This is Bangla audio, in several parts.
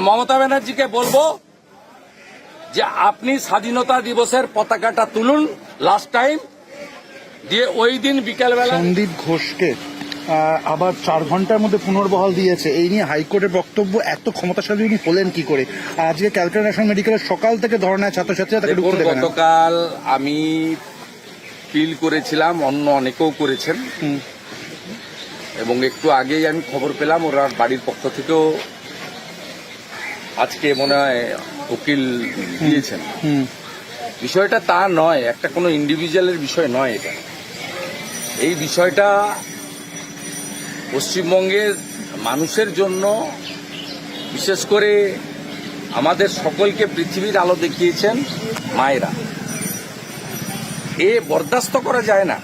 মমতা ব্যানার্জিকে বলব যে আপনি স্বাধীনতা দিবসের পতাকাটা তুলুন লাস্ট টাইম দিয়ে ওই দিন বিকেলবেলা সন্দীপ ঘোষকে আবার চার ঘণ্টার মধ্যে পুনর্বহাল দিয়েছে। এই নিয়ে হাইকোর্টের বক্তব্য এত ক্ষমতাশালী উনি হলেন কি করে? আজকে ক্যালকাটা ন্যাশনাল মেডিকেলের সকাল থেকে ধরনায় ছাত্রছাত্রীরা তাকে ঢুকতে দেবে গতকাল আমি ফিল করেছিলাম অন্য অনেকেও করেছেন। এবং একটু আগেই আমি খবর পেলাম ওরা বাড়ির পক্ষ থেকেও আজকে মনে হয় উকিল দিয়েছেন। বিষয়টা তা নয় একটা কোনো ইন্ডিভিজুয়ালের বিষয় নয় এটা। এই বিষয়টা পশ্চিমবঙ্গের মানুষের জন্য বিশেষ করে আমাদের সকলকে পৃথিবীর আলো দেখিয়েছেন মায়েরা। এ বরদাস্ত করা যায় না।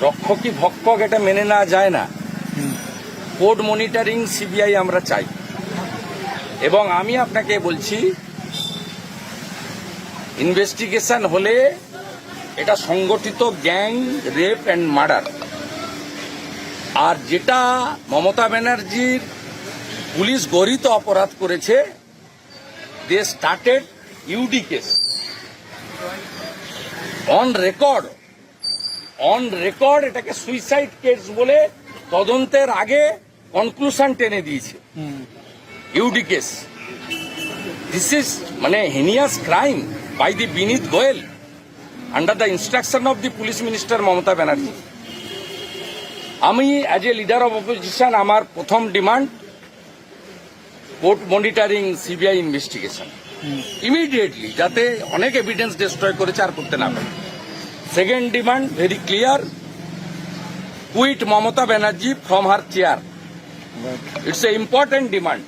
রক্ষকই ভক্ষক এটা মেনে নেওয়া যায় না। কোড মনিটরিং সিবিআই আমরা চাই। এবং আমি আপনাকে বলছি ইনভেস্টিগেশন হলে এটা সংগঠিত গ্যাং রেপ অ্যান্ড মার্ডার আর যেটা মমতা ব্যানার্জির পুলিশ গরিত অপরাধ করেছে they started UD case on record on record এটাকে সুইসাইড কেস বলে তদন্তের আগে কনক্লুশন টেনে দিয়েছে। ইউডি কেস দিস ইজ মানে heinous crime by the Vineet Goel under the instruction of the police minister Mamata Banerjee আমি as a leader of opposition আমার প্রথম demand court monitoring CBI investigation immediately যাতে অনেক এভিডেন্স ডিস্ট্রয় করেছে আর করতে না পারে। Second demand very clear quit Mamata Banerjee from her chair it's a important demand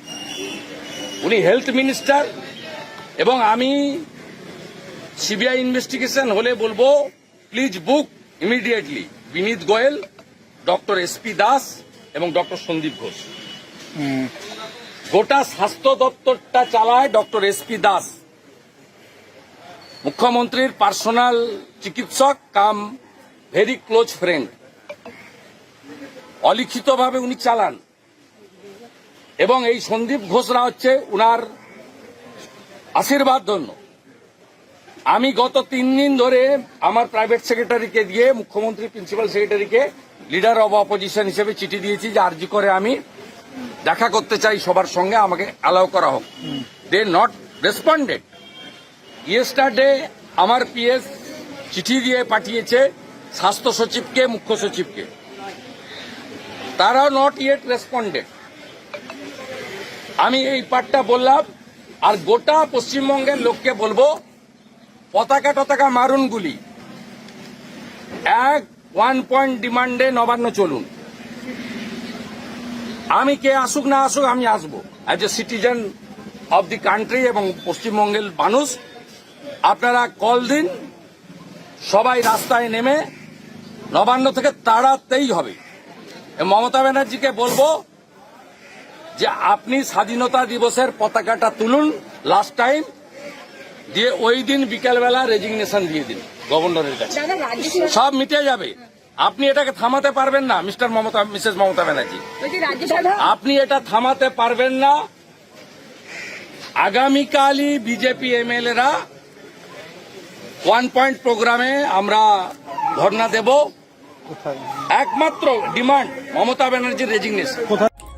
উনি হেলথ মিনিস্টার এবং আমি সিবিআই ইনভেস্টিগেশন হলে বলব please book immediately Vineet Goyal doctor SP Das এবং ডক্টর সন্দীপ ঘোষ। গোটা স্বাস্থ্য দপ্তরটা চালায় ডক্টর এসপি দাস। মুখ্যমন্ত্রীর পার্সোনাল চিকিৎসক, কাম ভেরি ক্লোজ ফ্রেন্ড অলিখিতভাবে উনি চালান। এবং এই সন্দীপ ঘোষরা হচ্ছে উনার আশীর্বাদ ধন্য। আমি গত তিন দিন ধরে আমার প্রাইভেট সেক্রেটারিকে দিয়ে, মুখ্যমন্ত্রী প্রিন্সিপাল সেক্রেটারিকে লিডার অব অপোজিশন হিসেবে চিঠি দিয়েছি যে আর্জি করে আমি দেখা করতে চাই সবার সঙ্গে, আমাকে অ্যালাউ করা হোক। দে নট রেসপন্ডেড ইয়েস্টারডে আমার পিএস চিঠি দিয়ে পাঠিয়েছে স্বাস্থ্য সচিবকে, মুখ্য সচিবকে। তারাও নট ইয়েট রেসপন্ডেড আমি এই পাঠটা বললাম, আর গোটা পশ্চিমবঙ্গের লোককে বলব, পতাকা টতাকা মারুন গুলি। এক ওয়ান পয়েন্ট ডিমান্ডে নবান্ন চলুন। আমি কে আসুক না আসুক, আমি আসব। As a citizen of the country এবং পশ্চিমবঙ্গের মানুষ, আপনারা কল দিন, সবাই রাস্তায় নেমে নবান্ন থেকে তাড়াতেই হবে। মমতা ব্যানার্জিকে বলব যে আপনি স্বাধীনতা দিবসের পতাকাটা তুলুন লাস্ট টাইম দিয়ে ওই দিন বিকেলবেলা রেজিগনেশন দিয়ে দিন গভর্নরের কাছে। সব মিটে যাবে। আপনি এটাকে থামাতে পারবেন না মিস্টার মমতা মিসেস মমতা ব্যানার্জি। আপনি এটা থামাতে পারবেন না। আগামীকালই বিজেপি এমএলএরা ওয়ান পয়েন্ট প্রোগ্রামে আমরা ধর্ণা দেব। একমাত্র ডিমান্ড মমতা ব্যানার্জির রেজিগনেশন